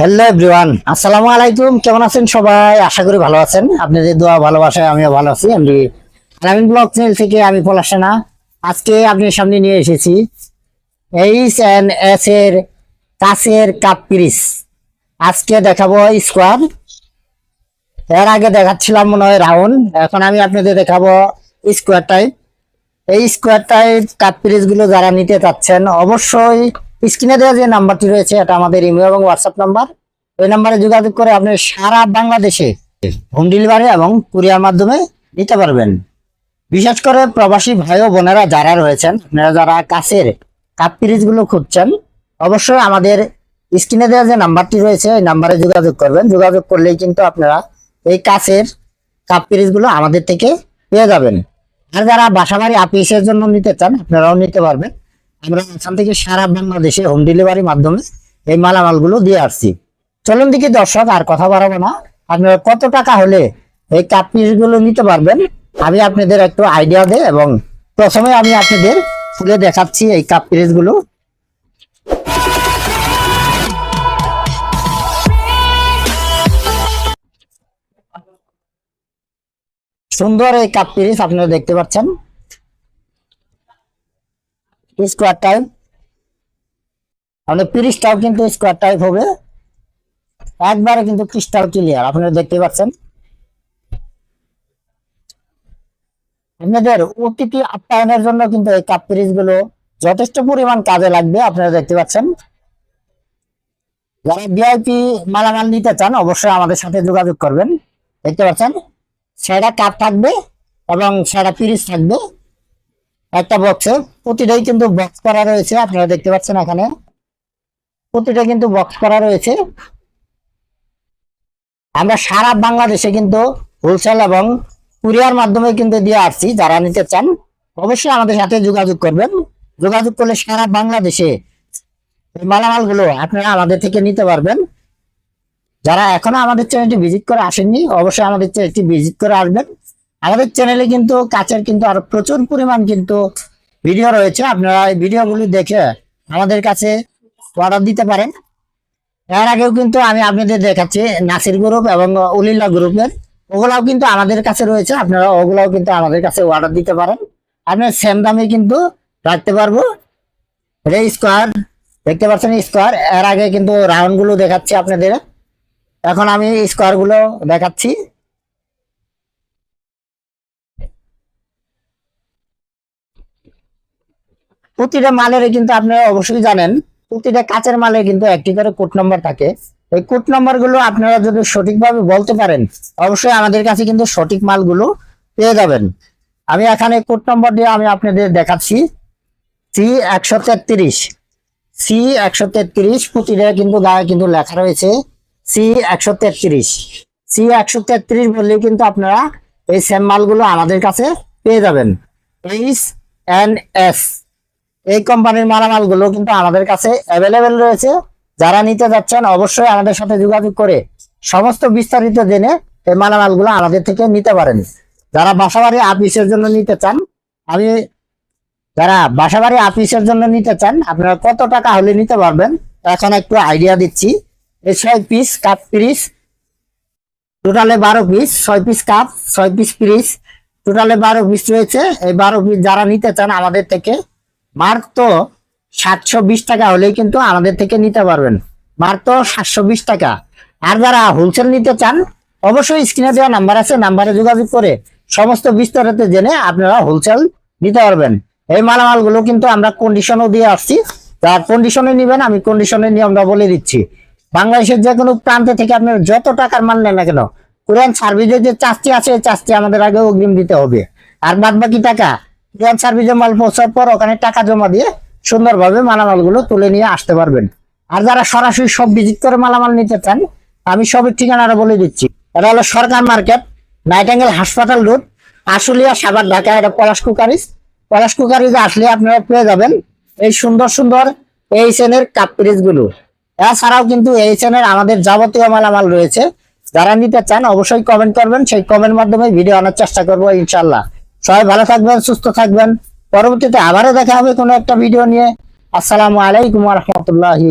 Hello everyone আসসালামু আলাইকুম কেমন আছেন সবাই? আশা করি ভালো আছেন। আপনাদের দোয়া, ভালোবাসায় আমিও ভালো আছি। আমি গ্রামীণ ব্লগ চ্যানেল থেকে আমি পলাশ সেনা আজকে আপনার সামনে নিয়ে এসেছি এইচ এন এস এর কাছের কাপ পিরিস আজকে দেখাবো স্কোয়ার এর আগে দেখাচ্ছিলাম মনে হয় রাউন্ড এখন আমি আপনাদের দেখাবো স্কোয়ার টাইপ এই স্কোয়ার টাইপ কাপ পিরিসগুলো যারা নিতে চাচ্ছেন, অবশ্যই স্ক্রিনে দেওয়া যে নাম্বারটি রয়েছে, এটা আমাদের ইমেল এবং হোয়াটসঅ্যাপ নাম্বার। ওই নাম্বারে যোগাযোগ করে আপনি সারা বাংলাদেশে হোম ডেলিভারি এবং কুরিয়ার মাধ্যমে নিতে পারবেন। বিশেষ করে প্রবাসী ভাই ও বোনেরা যারা রয়েছেন, আপনারা যারা কাছের কাপ পিরিচগুলো খুঁজছেন, অবশ্যই আমাদের স্ক্রিনে দেওয়া যে নাম্বারটি রয়েছে এই নাম্বারে যোগাযোগ করবেন। যোগাযোগ করলেই কিন্তু আপনারা এই কাছের কাপ পিরিজগুলো আমাদের থেকে পেয়ে যাবেন। আর যারা বাসাবাড়ি আপিসের জন্য নিতে চান, আপনারাও নিতে পারবেন। আমরা এখান থেকে সারা বাংলাদেশে হোম ডেলিভারির মাধ্যমে এই মালামালগুলো দিয়ে আসছি। চলুন দিকে দর্শক, আর কথা বাড়াবো না। আপনারা কত টাকা হলে এই কাপগুলো নিতে পারবেন, আমি আপনাদের একটু আইডিয়া দেই এবং প্রথমে আমি আপনাদের খুলে দেখাচ্ছি এই কাপগুলো সুন্দর এই কাপ পিরিচ আপনারা দেখতে পাচ্ছেন। স্কোয়ার টাইপ আমাদের পিরিচটাও কিন্তু স্কোয়ার টাইপ হবে। একবারে কিন্তু ক্রিস্টাল ক্লিয়ার আপনারা দেখতে পাচ্ছেন। আপনাদের অতিথি আপ্যায়নের জন্য কিন্তু এই কাপগুলো যথেষ্ট পরিমাণ কাজে লাগবে, আপনারা দেখতে পাচ্ছেন। যারা ভিআইপি মালামাল নিতে চান, অবশ্যই আমাদের সাথে যোগাযোগ করবেন। দেখতে পাচ্ছেন? সেটা কাপ থাকবে এবং সেটা পিরিচ থাকবে। একটা বক্সে প্রতিটাই কিন্তু বক্স করা রয়েছে, আপনারা দেখতে পাচ্ছেন এখানে। প্রতিটা কিন্তু বক্স করা রয়েছে। আমরা সারা বাংলাদেশে কিন্তু হোলসেল এবং কুরিয়ার মাধ্যমে কিন্তু দিয়ে আসছি, যারা নিতে চান, অবশ্যই আমাদের সাথে যোগাযোগ করবেন। যোগাযোগ করলে সারা বাংলাদেশে মালামালগুলো আপনারা আমাদের থেকে নিতে পারবেন। যারা এখনও আমাদের চ্যানেলটি ভিজিট করে আসেননি, অবশ্যই আমাদের চ্যানেলটি ভিজিট করে আসবেন। আমাদের চ্যানেলে কিন্তু কাচের কিন্তু আরও প্রচুর পরিমাণ কিন্তু ভিডিও রয়েছে। আপনারা এই ভিডিওগুলি দেখে আমাদের কাছে অর্ডার দিতে পারেন। এর আগেও কিন্তু আমি আপনাদের দেখাচ্ছি নাসির গ্রুপ এবং উলিল্লা গ্রুপের ওগুলাও কিন্তু আমাদের কাছে রয়েছে। আপনারা ওগুলাও কিন্তু আমাদের কাছে অর্ডার দিতে পারেন। আপনার সেম দামে কিন্তু রাখতে পারব। এটা স্কোয়ার দেখতে পাচ্ছেন স্কোয়ার এর আগে কিন্তু রাউন্ডগুলো দেখাচ্ছি আপনাদের। এখন আমি স্কোয়ারগুলো দেখাচ্ছি। প্রতিটা মালের কিন্তু আপনারা অবশ্যই জানেন, প্রতিটা কাঁচের মালে কিন্তু একটি করে কোড নম্বর থাকে। এই কোড নম্বরগুলো আপনারা যদি সঠিকভাবে বলতে পারেন, অবশ্যই আমাদের কাছে কিন্তু সঠিক মালগুলো পেয়ে যাবেন। আমি এখানে কোড নম্বর দিয়ে আমি আপনাদের দেখাচ্ছি। সি একশো তেত্রিশ সি একশো তেত্রিশ প্রতিটা কিন্তু গায়ে কিন্তু লেখা রয়েছে। সি একশো তেত্রিশ সি একশো তেত্রিশ বললে কিন্তু আপনারা এই সেম মালগুলো আমাদের কাছে পেয়ে যাবেন। এইচ এন এস এই কোম্পানির মালামালগুলো কিন্তু আমাদের কাছে অ্যাভেলেবেল রয়েছে। যারা নিতে যাচ্ছেন অবশ্যই আমাদের সাথে যোগাযোগ করে সমস্ত বিস্তারিত জেনে এই মালামালগুলো আমাদের থেকে নিতে পারেন। যারা বাসাবাড়ি আপিসের জন্য নিতে চান, আমি যারা বাসাবাড়ি আপিসের জন্য নিতে চান, আপনারা কত টাকা হলে নিতে পারবেন? এখন একটু আইডিয়া দিচ্ছি। এই ছয় পিস কাপ পিরিস টোটালে বারো পিস ছয় পিস কাপ ছয় পিস পিরিস টোটালে বারো পিস রয়েছে। এই বারো পিস যারা নিতে চান আমাদের থেকে মার্ক তো সাতশো বিশ টাকা হলেই কিন্তু আমাদের থেকে নিতে পারবেন। মার্ক তো সাতশো বিশ টাকা। আর যারা হোলসেল নিতে চান, অবশ্যই স্ক্রিনে দেওয়া নাম্বার আছে নাম্বারে যোগাযোগ করে সমস্ত বিস্তারিত জেনে আপনারা হোলসেল নিতে পারবেন। এই মালামালগুলো কিন্তু আমরা কন্ডিশনও দিয়ে আসছি। যার কন্ডিশনে নিবেন, আমি কন্ডিশনের নিয়মটা বলে দিচ্ছি। বাংলাদেশের যে কোনো প্রান্তে থেকে আপনার যত টাকার মাল নেন না কেন কোরআন সার্ভিসের যে চার্জটি আছে, এই চার্জটি আমাদের আগে অগ্রিম দিতে হবে। আর বাদ বাকি টাকা কোরিয়ান সার্ভিসে মাল পৌঁছার পর ওখানে টাকা জমা দিয়ে সুন্দরভাবে মালামালগুলো তুলে নিয়ে আসতে পারবেন। আর যারা সরাসরি সব ভিজিট করে মালামাল নিতে চান, আমি সবের ঠিকানাটা বলে দিচ্ছি। এটা হলো সরকার মার্কেট নাইটাঙ্গেল হাসপাতাল রোড, আশুলিয়া সাবার ঢাকা, এটা পলাশ কুকারিস। পলাশ কুকারিজে আসলে আপনারা পেয়ে যাবেন এই সুন্দর সুন্দর এইচএন এর কাপ পিরিচগুলো এছাড়াও কিন্তু এইচএন এর আমাদের যাবতীয় মালামাল রয়েছে। যারা নিতে চান অবশ্যই কমেন্ট করবেন, সেই কমেন্ট মাধ্যমে ভিডিও আনার চেষ্টা করব ইনশাল্লাহ সবাই ভালো থাকবেন, সুস্থ থাকবেন। পরবর্তীতে আবারও দেখা হবে কোনো একটা ভিডিও নিয়ে। আসসালামু আলাইকুম রহমতুল্লাহি